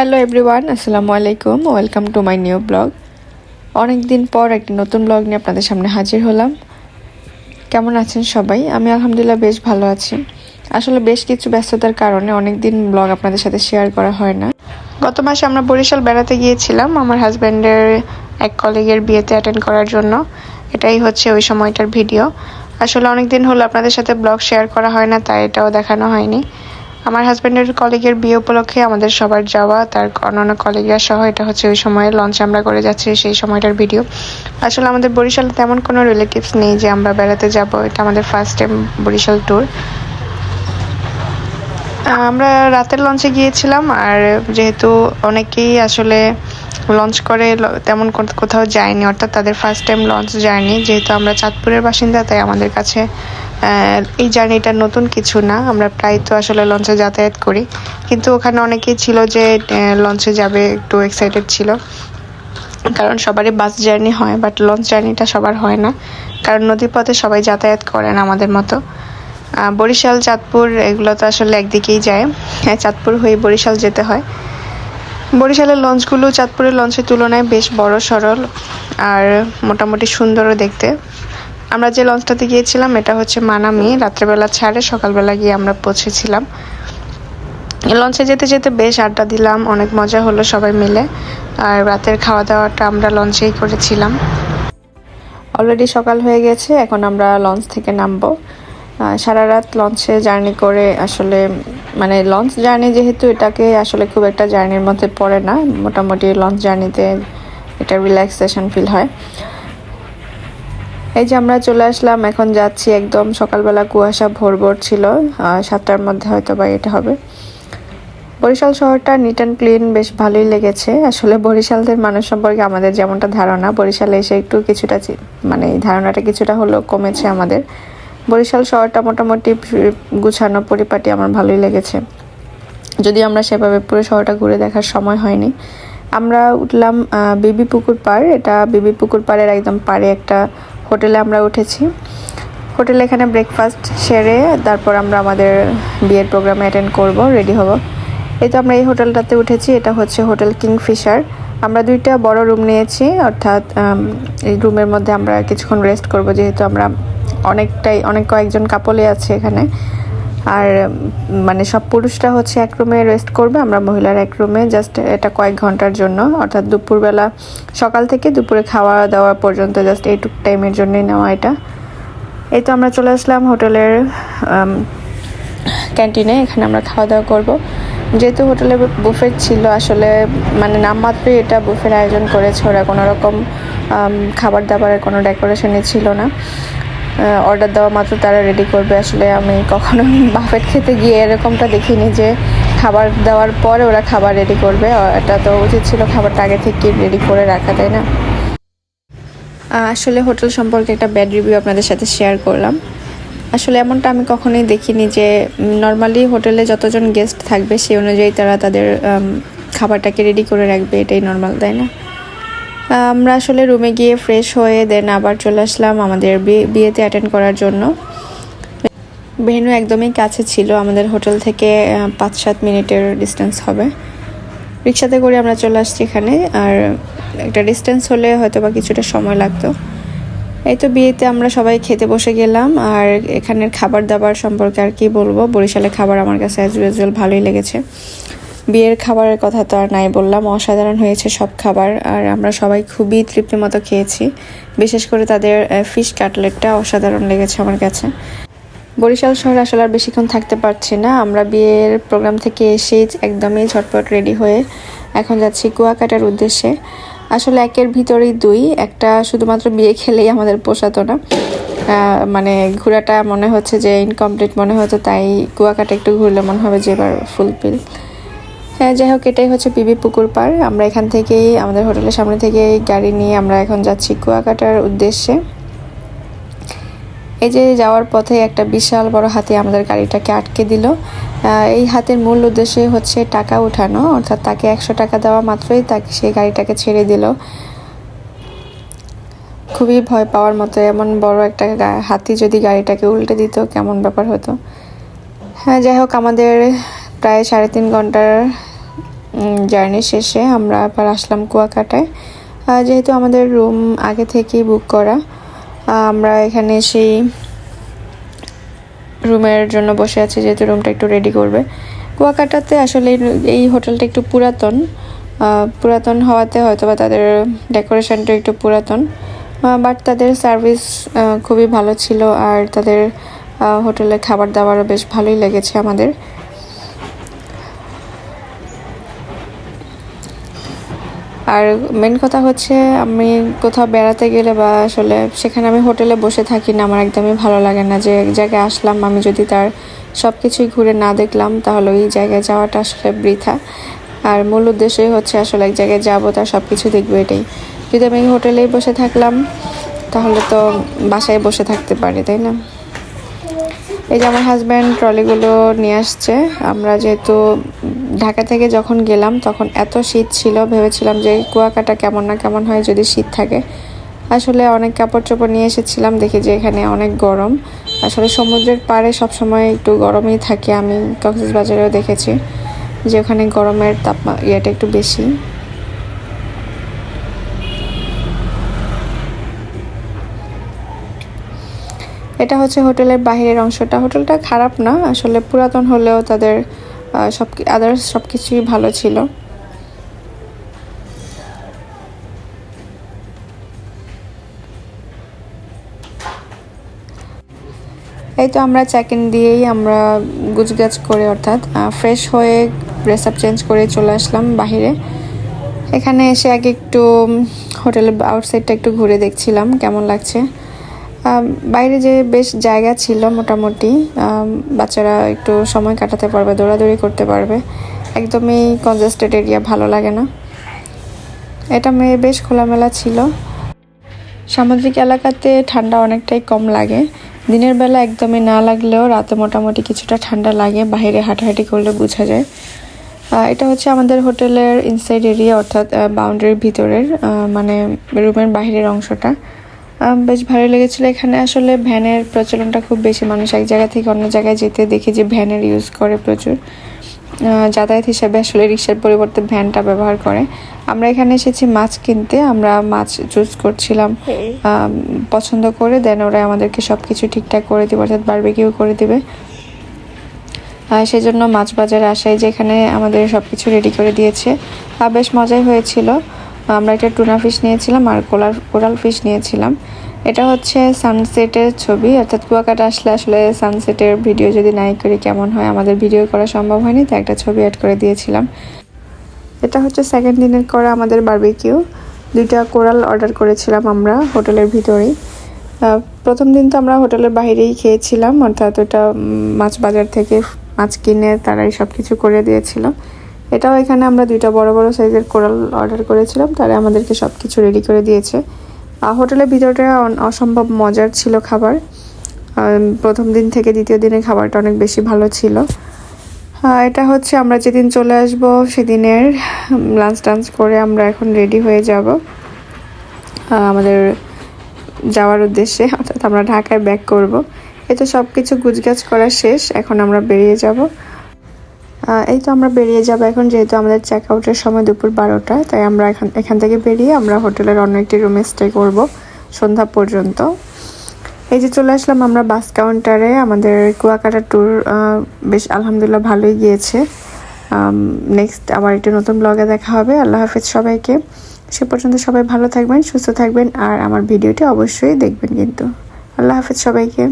Hello everyone আসসালামু আলাইকুম welcome to my new blog অনেক দিন পর একটি নতুন ব্লগ নিয়ে আপনাদের সামনে হাজির হলাম। কেমন আছেন সবাই? আমি আলহামদুলিল্লাহ বেশ ভালো আছি। আসলে বেশ কিছু ব্যস্ততার কারণে অনেক দিন ব্লগ আপনাদের সাথে শেয়ার করা হয় না। গত মাসে আমরা বরিশাল বেড়াতে গিয়েছিলাম আমার হাজব্যান্ডের এক কলিগের বিয়েতে অ্যাটেন্ড করার জন্য। এটাই হচ্ছে ওই সময়টার ভিডিও আসলে অনেক দিন হলো আপনাদের সাথে ব্লগ শেয়ার করা হয় না, তাই এটাও দেখানো হয়নি। আমার হাজব্যান্ডের কলিগের বিয়ে উপলক্ষে আমাদের সবার যাওয়া, তার অন্যান্য কলিগরা সহ, এটা হচ্ছে ওই সময় লঞ্চ আমরা করে যাচ্ছি, সেই সময়টার ভিডিও আসলে আমাদের বরিশালে তেমন কোনো রিলেটিভস নেই যে আমরা বেড়াতে যাব, এটা আমাদের ফার্স্ট টাইম বরিশাল ট্যুর আমরা রাতের লঞ্চে গিয়েছিলাম, আর যেহেতু অনেকেই আসলে লঞ্চ করে, তেমন কোথাও যায়নি, অর্থাৎ তাদের ফার্স্ট টাইম লঞ্চ যায়নি, যেহেতু আমরা চাঁদপুরের বাসিন্দা, তাই আমাদের কাছে এই জার্নিটা নতুন কিছু না। আমরা প্রায় তো আসলে লঞ্চে যাতায়াত করি। কিন্তু ওখানে অনেকেই ছিল যে লঞ্চে যাবে, একটু এক্সাইটেড ছিল। কারণ সবারই বাস জার্নি হয় বাট লঞ্চ জার্নিটা সবার হয় না। কারণ নদীপথে সবাই যাতায়াত করেন আমাদের মতো। বরিশাল, চাঁদপুর, এগুলো তো আসলে একদিকেই যায়। হ্যাঁ চাঁদপুর হয়ে বরিশাল যেতে হয়। বরিশালের লঞ্চগুলো চাঁদপুরের লঞ্চের তুলনায় বেশ বড় সরল আর মোটামুটি সুন্দরও দেখতে। আমরা যে লঞ্চটাতে গিয়েছিলাম, এটা হচ্ছে মানামি। রাত্রেবেলা ছাড়ে সকালবেলা গিয়ে আমরা পৌঁছেছিলাম। লঞ্চে যেতে যেতে বেশ আড্ডা দিলাম, অনেক মজা হলো সবাই মিলে। আর রাতের খাওয়া দাওয়াটা আমরা লঞ্চেই করেছিলাম। অলরেডি সকাল হয়ে গেছে, এখন আমরা লঞ্চ থেকে নামবো। সারা রাত লঞ্চে জার্নি করে আসলে মানে লঞ্চ জার্নি যেহেতু এটাকে আসলে খুব একটা জার্নির মধ্যে পড়ে না, মোটামুটি লঞ্চ জার্নিতে এটা রিল্যাক্সেশন ফিল হয়। এই যে আমরা চলে আসলাম, এখন যাচ্ছি একদম সকালবেলা কুয়াশা ভোর ভোর ছিল সাতটার মধ্যে হয়তো বা এটা হবে। বরিশাল শহরটা নিট অ্যান্ড ক্লিন বেশ ভালোই লেগেছে। আসলে বরিশালদের মানুষ সম্পর্কে আমাদের যেমনটা ধারণা, বরিশালে এসে একটু কিছুটা মানে ধারণাটা কিছুটা হলেও কমেছে আমাদের। বরিশাল শহরটা মোটামুটি গুছানো, পরিপাটি আমার ভালোই লেগেছে। যদি আমরা সেভাবে পুরো শহরটা ঘুরে দেখার সময় হয়নি। আমরা উঠলাম বিবি পুকুর পাড়। এটা বিবি পুকুর পাড়ের একদম পাড়ে একটা হোটেলে আমরা উঠেছি। হোটেলে এখানে ব্রেকফাস্ট সেরে তারপর আমরা আমাদের বিয়ের প্রোগ্রামে অ্যাটেন্ড করব রেডি হব। এই তো আমরা এই হোটেলটাতে উঠেছি, এটা হচ্ছে হোটেল কিংফিশার। আমরা দুইটা বড় রুম নিয়েছি, অর্থাৎ এই রুমের মধ্যে আমরা কিছুক্ষণ রেস্ট করব, যেহেতু আমরা অনেকটাই, অনেক কয়েকজন কাপলে আছে এখানে। আর মানে সব পুরুষরা হচ্ছে এক রুমে রেস্ট করবে, আমরা মহিলার এক রুমে জাস্ট এটা কয়েক ঘণ্টার জন্য। অর্থাৎ দুপুরবেলা, সকাল থেকে দুপুরে খাওয়া দাওয়া পর্যন্ত জাস্ট এইটুক টাইমের জন্যই নেওয়া এটা। এই তো আমরা চলে আসলাম হোটেলের ক্যান্টিনে এখানে আমরা খাওয়া দাওয়া করব। যেহেতু হোটেলে বুফেট ছিল, আসলে মানে নামমাত্রই এটা বুফের আয়োজন করেছে ওরা। কোনো রকম খাবার দাবারের কোনো ডেকোরেশনই ছিল না। অর্ডার দেওয়া মাত্র তারা রেডি করবে। আসলে আমি কখনো বাফেট খেতে গিয়ে এরকমটা দেখিনি যে খাবার দেওয়ার পরে ওরা খাবার রেডি করবে। এটা তো উচিত ছিল খাবারটা আগে থেকে রেডি করে রাখা, তাই না? আসলে হোটেল সম্পর্কে একটা ব্যাড রিভিউ আপনাদের সাথে শেয়ার করলাম। আসলে এমনটা আমি কখনোই দেখিনি যে নর্মালি হোটেলে যতজন গেস্ট থাকবে, সেই অনুযায়ী তারা তাদের খাবারটাকে রেডি করে রাখবে। এটাই নর্মাল তাই না? আমরা আসলে রুমে গিয়ে ফ্রেশ হয়ে দেন আবার চলে আসলাম আমাদের বিয়েতে অ্যাটেন্ড করার জন্য। ভেনু একদমই কাছে ছিল, আমাদের হোটেল থেকে পাঁচ সাত মিনিটের ডিস্টেন্স হবে। রিক্সাতে করে আমরা চলে আসছি এখানে, আর একটা ডিস্টেন্স হলে হয়তো বা কিছুটা সময় লাগতো। এই তো বিয়েতে আমরা সবাই খেতে বসে গেলাম, আর এখানের খাবার দাবার সম্পর্কে আর কি বলব? বরিশালের খাবার আমার কাছে অ্যাজ ইউজুয়াল ভালোই লেগেছে। বিয়ের খাবারের কথা তো আর নাই বললাম, অসাধারণ হয়েছে সব খাবার, আর আমরা সবাই খুবই তৃপ্তি মতো খেয়েছি। বিশেষ করে তাদের ফিশ কাটলেটটা অসাধারণ লেগেছে আমার কাছে। বরিশাল শহরে আসলে আর বেশিক্ষণ থাকতে পারছি না। আমরা বিয়ের প্রোগ্রাম থেকে এসেই একদমই ঝটপট রেডি হয়ে এখন যাচ্ছি কুয়াকাটার উদ্দেশ্যে। আসলে একের ভিতরেই দুই, একটা শুধুমাত্র বিয়ে খেলেই আমাদের পোষাতো না। মানে ঘোরাটা মনে হচ্ছে যে ইনকমপ্লিট মনে হতো, তাই কুয়াকাটা একটু ঘুরলে মনে হবে যে এবার ফুলফিল যাই হোক, এটাই হচ্ছে পিবি পুকুর পাড়। আমরা এখান থেকেই, আমাদের হোটেলের সামনে থেকে গাড়ি নিয়ে আমরা এখন যাচ্ছি কুয়াকাটার উদ্দেশ্যে। এই যে যাওয়ার পথে একটা বিশাল বড় হাতি আমাদের গাড়িটাকে আটকে দিল। এই হাতের মূল উদ্দেশ্য হচ্ছে টাকা উঠানো, অর্থাৎ তাকে একশো টাকা দেওয়া মাত্রই তাকে সেই গাড়িটাকে ছেড়ে দিল। খুবই ভয় পাওয়ার মতো এমন বড় একটা হাতি যদি গাড়িটাকে উল্টে দিত, কেমন ব্যাপার হতো। হ্যাঁ যাই হোক, আমাদের প্রায় সাড়ে তিন ঘণ্টার জার্নি শেষে আমরা আবার আসলাম কুয়াকাটায়। যেহেতু আমাদের রুম আগে থেকেই বুক করা আমরা এখানে সেই রুমের জন্য বসে আছি, যেহেতু রুমটা একটু রেডি করবে। কুয়াকাটাতে আসলে এই- হোটেলটা একটু পুরাতন পুরাতন হওয়াতে হয়তো বা তাদের ডেকোরেশনটা একটু পুরাতন বাট তাদের সার্ভিস খুবই ভালো ছিল, আর তাদের হোটেলের খাবার দাবারও বেশ ভালোই লেগেছে আমাদের। আর মেন কথা হচ্ছে আমি কোথাও বেড়াতে গেলে বা আসলে সেখানে আমি হোটেলে বসে থাকি না, আমার একদমই ভালো লাগে না। যে এক জায়গায় আসলাম, আমি যদি তার সব কিছুই ঘুরে না দেখলাম, তাহলে ওই জায়গায় যাওয়াটা আসলে বৃথা। আর মূল উদ্দেশ্যই হচ্ছে আসলে এক জায়গায় যাব, তার সব কিছু দেখব এটাই। যদি আমি হোটেলেই বসে থাকলাম, তাহলে তো বাসায় বসে থাকতে পারি, তাই না? এই যে আমার হাজব্যান্ড ট্রলিগুলো নিয়ে আসছে, আমরা যেহেতু ঢাকা থেকে যখন গেলাম, তখন এত শীত ছিল, ভেবেছিলাম যে কুয়াকাটা কেমন না কেমন হয় যদি শীত থাকে। আসলে অনেক কাপড় চোপড় নিয়ে এসেছিলাম, দেখি যে এখানে অনেক গরম। আসলে সমুদ্রের পাড়ে সবসময় একটু গরমই থাকে, আমি কক্সবাজারেও দেখেছি যে ওখানে গরমের তাপমা, ইয়েটা একটু বেশি। এটা হচ্ছে হোটেলের বাহিরের অংশটা। হোটেলটা খারাপ না, আসলে পুরাতন হলেও তাদের সব আদার্স সব কিছুই ভালো ছিল। এই তো আমরা চেক ইন দিয়েই আমরা গুজগাছ করে অর্থাৎ ফ্রেশ হয়ে ড্রেস আপ চেঞ্জ করে চলে আসলাম বাহিরে। এখানে এসে আগে একটু হোটেলের আউটসাইডটা একটু ঘুরে দেখছিলাম, কেমন লাগছে? বাইরে যে বেশ জায়গা ছিল মোটামুটি বাচ্চারা একটু সময় কাটাতে পারবে, দৌড়াদৌড়ি করতে পারবে। একদমই কনজেস্টেড এরিয়া ভালো লাগে না। এটা মেয়ে বেশ খোলামেলা ছিল। সামুদ্রিক এলাকাতে ঠান্ডা অনেকটাই কম লাগে। দিনের বেলা একদমই না লাগলেও রাতে মোটামুটি কিছুটা ঠান্ডা লাগে বাইরে হাঁটাহাঁটি করলে বোঝা যায়। এটা হচ্ছে আমাদের হোটেলের ইনসাইড এরিয়া অর্থাৎ বাউন্ডারির ভিতরের মানে রুমের বাইরের অংশটা। বেশ ভালো লেগেছিল। এখানে আসলে ভ্যানের প্রচলনটা খুব বেশি। মানুষ এক জায়গা থেকে অন্য জায়গায় যেতে দেখি যে ভ্যানের ইউজ করে প্রচুর। যাতায়াত হিসাবে আসলে রিক্সার পরিবর্তে ভ্যানটা ব্যবহার করে। আমরা এখানে এসেছি মাছ কিনতে। আমরা মাছ চুজ করছিলাম পছন্দ করে। দেন ওরা আমাদেরকে সব কিছু ঠিকঠাক করে দিবে, অর্থাৎ বারবিকিউ করে দিবে। আর সেই জন্য মাছ বাজারে আসাই যেখানে আমাদের সব কিছু রেডি করে দিয়েছে। বেশ মজাই হয়েছিল। আমরা একটা টুনা ফিশ নিয়েছিলাম আর কোলার, কোরাল ফিশ নিয়েছিলাম। এটা হচ্ছে সানসেটের ছবি, অর্থাৎ কুয়াকাটা আসলে আসলে সানসেটের ভিডিও যদি নাই করি কেমন হয়? আমাদের ভিডিও করা সম্ভব হয়নি তো একটা ছবি অ্যাড করে দিয়েছিলাম। এটা হচ্ছে সেকেন্ড দিনের করা আমাদের বারবিকিউ দুইটা কোরাল অর্ডার করেছিলাম আমরা হোটেলের ভিতরেই। প্রথম দিন তো আমরা হোটেলের বাইরেই খেয়েছিলাম, অর্থাৎ ওটা মাছ বাজার থেকে মাছ কিনে তারাই সব কিছু করে দিয়েছিল। এটাও এখানে আমরা দুইটা বড় বড় সাইজের কোরাল অর্ডার করেছিলাম, তারা আমাদেরকে সব কিছু রেডি করে দিয়েছে। হোটেলের ভিতরটা অসম্ভব মজার ছিল খাবার। প্রথম দিন থেকে দ্বিতীয় দিনের খাবারটা অনেক বেশি ভালো ছিল। এটা হচ্ছে আমরা যেদিন চলে আসব সেদিনের লাঞ্চ টাঞ্চ করে আমরা এখন রেডি হয়ে যাব। আমাদের যাওয়ার উদ্দেশ্যে, অর্থাৎ আমরা ঢাকায় ব্যাক করব। তো সব কিছু গুজগাছ করা শেষ, এখন আমরা বেরিয়ে যাব। এই তো আমরা বেরিয়ে যাব এখন, যেহেতু আমাদের চেক আউটের সময় দুপুর বারোটা, তাই আমরা এখান এখান থেকে বেরিয়ে আমরা হোটেলের অন্য একটি রুমে স্টে করব সন্ধ্যা পর্যন্ত। এই যে চলে আসলাম আমরা বাস কাউন্টারে আমাদের কুয়াকাটা ট্যুর বেশ আলহামদুলিল্লাহ ভালোই গিয়েছে। নেক্সট আবার একটি নতুন ব্লগে দেখা হবে। আল্লাহ হাফেজ সবাইকে। সে পর্যন্ত সবাই ভালো থাকবেন, সুস্থ থাকবেন, আর আমার ভিডিওটি অবশ্যই দেখবেন কিন্তু। আল্লাহ হাফেজ সবাইকে।